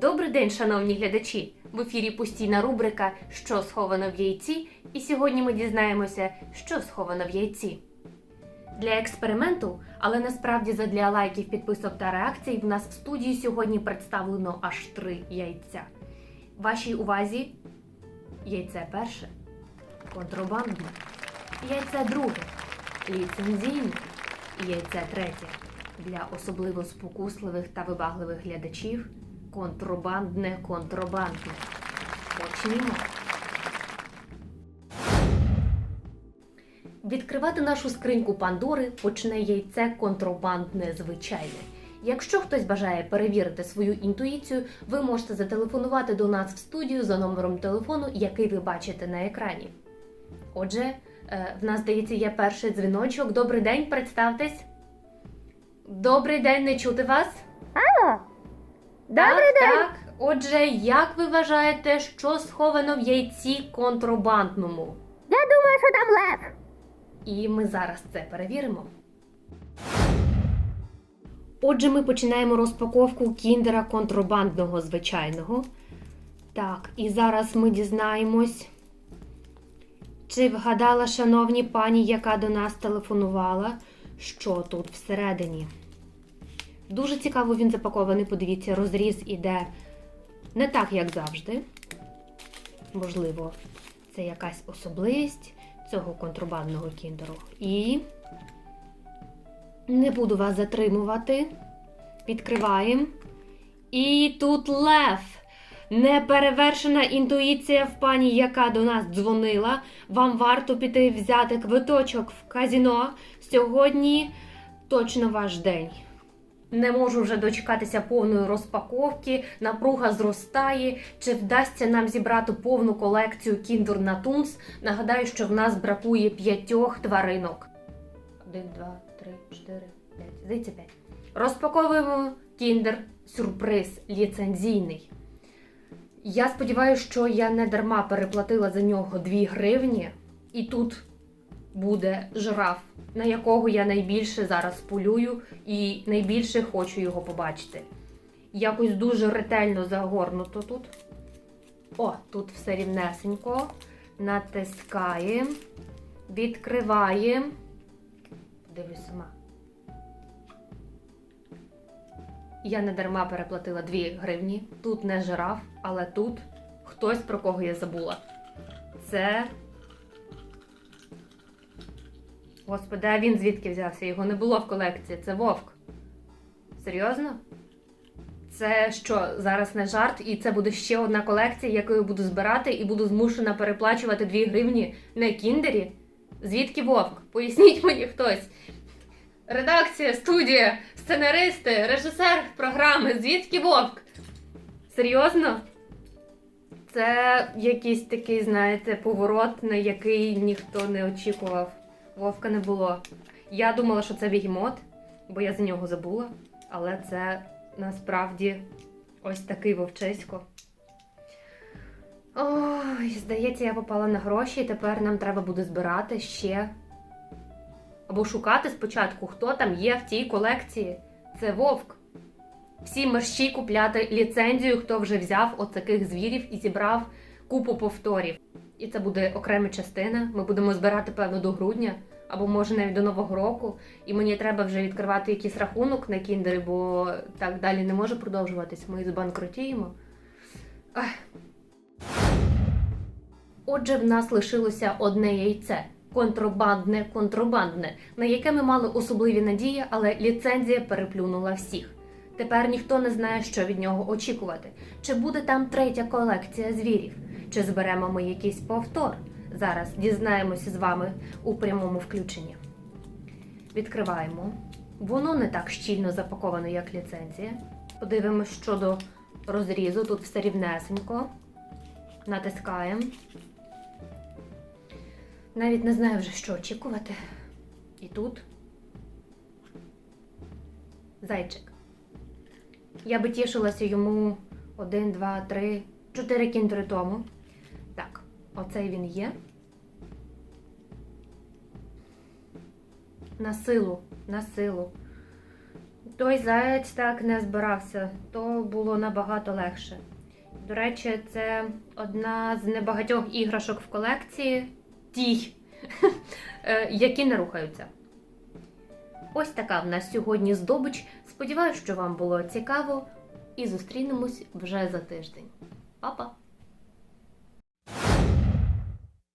Добрий день, шановні глядачі! В ефірі постійна рубрика Що сховано в яйці, і сьогодні ми дізнаємося, що сховано в яйці. Для експерименту, але насправді задля лайків, підписок та реакцій, в нас в студії сьогодні представлено аж три яйця. Вашій увазі яйце перше контрабандне, яйце друге ліцензійне яйце третє для особливо спокусливих та вибагливих глядачів контрабандне контрабандне. Почнімо. Відкривати нашу скриньку Пандори почне яйце контрабандне звичайне. Якщо хтось бажає перевірити свою інтуїцію, ви можете зателефонувати до нас в студію за номером телефону, який ви бачите на екрані. Отже, е, в нас, здається, є перший дзвіночок. Добрий день, представтесь. Добрий день, не чути вас? Алло, Так, Добрий день. так. Отже, як ви вважаєте, що сховано в яйці контрабандному? я думаю, що там лев. І ми зараз це перевіримо. Отже, ми починаємо розпаковку кіндера контрабандного звичайного. Так, і зараз ми дізнаємось, чи вгадала шановні пані, яка до нас телефонувала, що тут всередині. Дуже цікаво він запакований. Подивіться, розріз іде не так, як завжди. Можливо, це якась особливість цього контрабандного кіндеру. І не буду вас затримувати. Відкриваємо. І тут лев. Неперевершена інтуїція в пані, яка до нас дзвонила. Вам варто піти взяти квиточок в казіно. Сьогодні точно ваш день. Не можу вже дочекатися повної розпаковки. Напруга зростає. Чи вдасться нам зібрати повну колекцію Kinder Natuns? Нагадаю, що в нас бракує п'ятьох тваринок. Один, два, три, чотири, п'ять. Здається, п'ять. Розпаковуємо Kinder сюрприз ліцензійний. Я сподіваюся, що я не дарма переплатила за нього 2 гривні, і тут буде жираф, на якого я найбільше зараз полюю і найбільше хочу його побачити. Якось дуже ретельно загорнуто тут. О, тут все рівнесенько. Натискаємо, відкриваємо. Дивлюсь сама. Я не дарма переплатила 2 гривні. Тут не жираф, але тут хтось про кого я забула. Це Господи, а він звідки взявся? Його не було в колекції. Це вовк. Серйозно? Це що, зараз не жарт, і це буде ще одна колекція, яку я буду збирати, і буду змушена переплачувати 2 гривні на кіндері? Звідки вовк? Поясніть мені хтось. Редакція, студія, сценаристи, режисер програми. Звідки вовк? Серйозно? Це якийсь такий, знаєте, поворот, на який ніхто не очікував. Вовка не було. Я думала, що це бігемот, бо я за нього забула. Але це насправді ось такий вовчисько. Ой, здається, я попала на гроші, і тепер нам треба буде збирати ще. Або шукати спочатку, хто там є в цій колекції. Це вовк. Всі мерщі купляти ліцензію, хто вже взяв от звірів і зібрав купу повторів. І це буде окрема частина. Ми будемо збирати, певно, до грудня, або може навіть до Нового року. І мені треба вже відкривати якийсь рахунок на кіндери, бо так далі не може продовжуватись. Ми збанкрутіємо. Ах. Отже, в нас лишилося одне яйце. Контрабандне, контрабандне, на яке ми мали особливі надії, але ліцензія переплюнула всіх. Тепер ніхто не знає, що від нього очікувати. Чи буде там третя колекція звірів? Чи зберемо ми якийсь повтор? Зараз дізнаємося з вами у прямому включенні. Відкриваємо. Воно не так щільно запаковано, як ліцензія. Подивимось щодо розрізу. Тут все рівнесенько. Натискаємо. Навіть не знаю вже, що очікувати. І тут зайчик. Я би тішилася йому один, два, три, чотири кіндери тому. Оцей він є. На силу, на силу. той заєць так не збирався, то було набагато легше. До речі, це одна з небагатьох іграшок в колекції, тій, е, які не рухаються. Ось така в нас сьогодні здобич. Сподіваюсь, що вам було цікаво, і зустрінемось вже за тиждень. Па-па!